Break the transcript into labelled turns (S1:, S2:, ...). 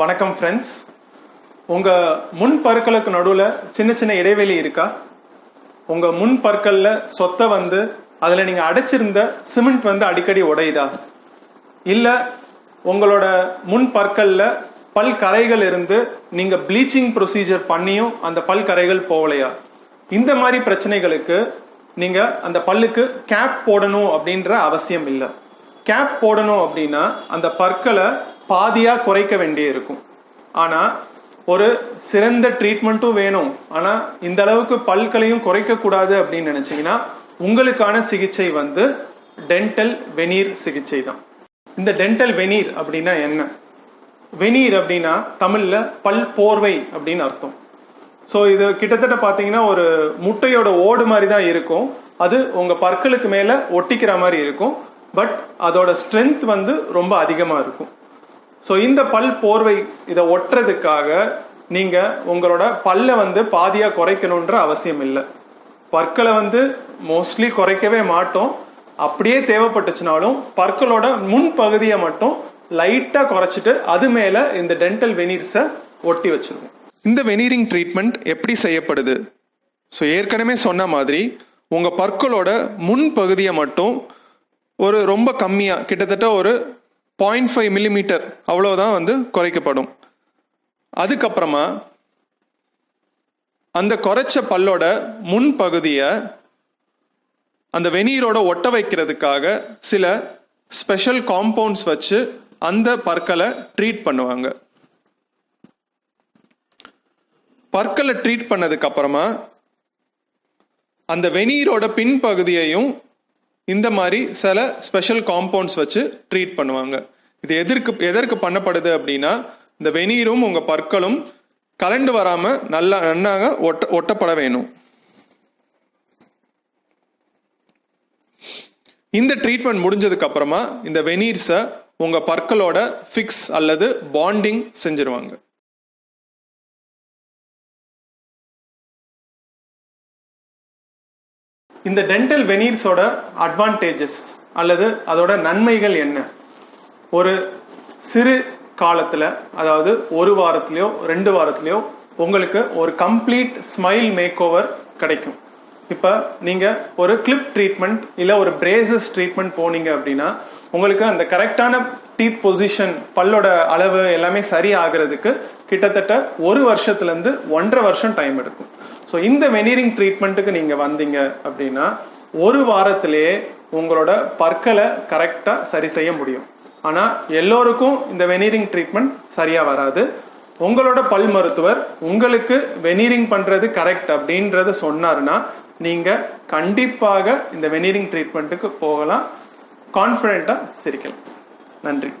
S1: வணக்கம் ஃப்ரெண்ட்ஸ் உங்க முன் பற்களுக்கு நடுவில் சின்ன சின்ன இடைவெளி இருக்கா? உங்க முன் பற்களில் சொத்தை வந்து அதில் நீங்கள் அடைச்சிருந்த சிமெண்ட் வந்து அடிக்கடி உடையுதா? இல்லை உங்களோட முன் பற்களில் பல் கரைகள் இருந்து நீங்கள் ப்ளீச்சிங் ப்ரொசீஜர் பண்ணியும் அந்த பல் கரைகள் போகலையா? இந்த மாதிரி பிரச்சனைகளுக்கு நீங்கள் அந்த பல்லுக்கு கேப் போடணும் அப்படின்ற அவசியம் இல்லை. கேப் போடணும் அப்படின்னா அந்த பற்களை பாதியாக குறைக்க வேண்டியிருக்கும் இருக்கும். ஒரு சிறந்த ட்ரீட்மெண்ட்டும் வேணும். ஆனால் இந்த அளவுக்கு பல்களையும் குறைக்கக்கூடாது அப்படின்னு நினச்சிங்கன்னா உங்களுக்கான சிகிச்சை வந்து டென்டல் வெனீர் சிகிச்சை தான். இந்த டென்டல் வெனீர் அப்படின்னா என்ன? வெனீர் அப்படின்னா தமிழில் பல் போர்வை அப்படின்னு அர்த்தம். ஸோ இது கிட்டத்தட்ட பார்த்தீங்கன்னா ஒரு முட்டையோட ஓடு மாதிரி தான் இருக்கும். அது உங்கள் பற்களுக்கு மேலே ஒட்டிக்கிற மாதிரி இருக்கும். பட் அதோட ஸ்ட்ரென்த் வந்து ரொம்ப அதிகமாக இருக்கும். ஸோ இந்த பல் போர்வை இதை ஒட்டுறதுக்காக நீங்க உங்களோட பல்லை வந்து பாதியா குறைக்கணுன்ற அவசியம் இல்லை. பற்களை வந்து மோஸ்ட்லி குறைக்கவே மாட்டோம். அப்படியே தேவைப்பட்டுச்சுனாலும் பற்களோட முன் பகுதியை மட்டும் லைட்டா குறைச்சிட்டு அது மேல இந்த டென்டல் வெனீர்ஸை ஒட்டி வச்சிருவோம். இந்த வெனீரிங் ட்ரீட்மெண்ட் எப்படி செய்யப்படுது? ஸோ ஏற்கனவே சொன்ன மாதிரி உங்க பற்களோட முன் பகுதியை மட்டும் ஒரு ரொம்ப கம்மியா கிட்டத்தட்ட ஒரு பாயிண்ட் ஃபைவ் மில்லிமீட்டர் அவ்வளோதான் வந்து குறைக்கப்படும். அதுக்கப்புறமா அந்த குறைச்ச பல்லோட முன் பகுதியை அந்த வெநீரோட ஒட்ட வைக்கிறதுக்காக சில ஸ்பெஷல் காம்பவுண்ட்ஸ் வச்சு அந்த பற்களை ட்ரீட் பண்ணுவாங்க. பற்களை ட்ரீட் பண்ணதுக்கு அப்புறமா அந்த வெநீரோட பின்பகுதியையும் இந்த மாதிரி சில ஸ்பெஷல் காம்பவுண்ட்ஸ் வச்சு ட்ரீட் பண்ணுவாங்க. இது எதற்கு எதற்கு பண்ணப்படுது அப்படின்னா இந்த வெநீரும் உங்கள் பற்களும் கலண்டு வராமல் நல்லா நன்னாக ஒட்ட ஒட்டப்பட வேணும். இந்த ட்ரீட்மெண்ட் முடிஞ்சதுக்கு அப்புறமா இந்த வெனீர்ஸை உங்கள் பற்களோட ஃபிக்ஸ் அல்லது பாண்டிங் செஞ்சிருவாங்க. இந்த டென்டல் வெனீர்ஸோட அட்வான்டேஜஸ் அல்லது அதோட நன்மைகள் என்ன? ஒரு சிறு காலத்தில் அதாவது ஒரு வாரத்திலையோ ரெண்டு வாரத்திலையோ உங்களுக்கு ஒரு கம்ப்ளீட் ஸ்மைல் மேக் ஓவர் கிடைக்கும். இப்போ நீங்கள் ஒரு கிளிப் ட்ரீட்மெண்ட் இல்லை ஒரு பிரேசஸ் ட்ரீட்மெண்ட் போனீங்க அப்படின்னா உங்களுக்கு அந்த கரெக்டான டீத் பொசிஷன் பல்லோட அளவு எல்லாமே சரி ஆகிறதுக்கு கிட்டத்தட்ட ஒரு வருஷத்துலேருந்து ஒன்றரை வருஷம் டைம் எடுக்கும். ஸோ இந்த வெனீரிங் ட்ரீட்மெண்ட்டுக்கு நீங்கள் வந்தீங்க அப்படின்னா ஒரு வாரத்திலேயே உங்களோட பற்களை கரெக்டாக சரி செய்ய முடியும். ஆனால் எல்லோருக்கும் இந்த வெனீரிங் ட்ரீட்மெண்ட் சரியாக வராது. உங்களோட பல் மருத்துவர் உங்களுக்கு வெனீரிங் பண்ணுறது கரெக்ட் அப்படின்றத சொன்னார்னா நீங்கள் கண்டிப்பாக இந்த வெனீரிங் ட்ரீட்மெண்ட்டுக்கு போகலாம். கான்ஃபிடெண்ட்டாக சிரிக்கலாம். நன்றி.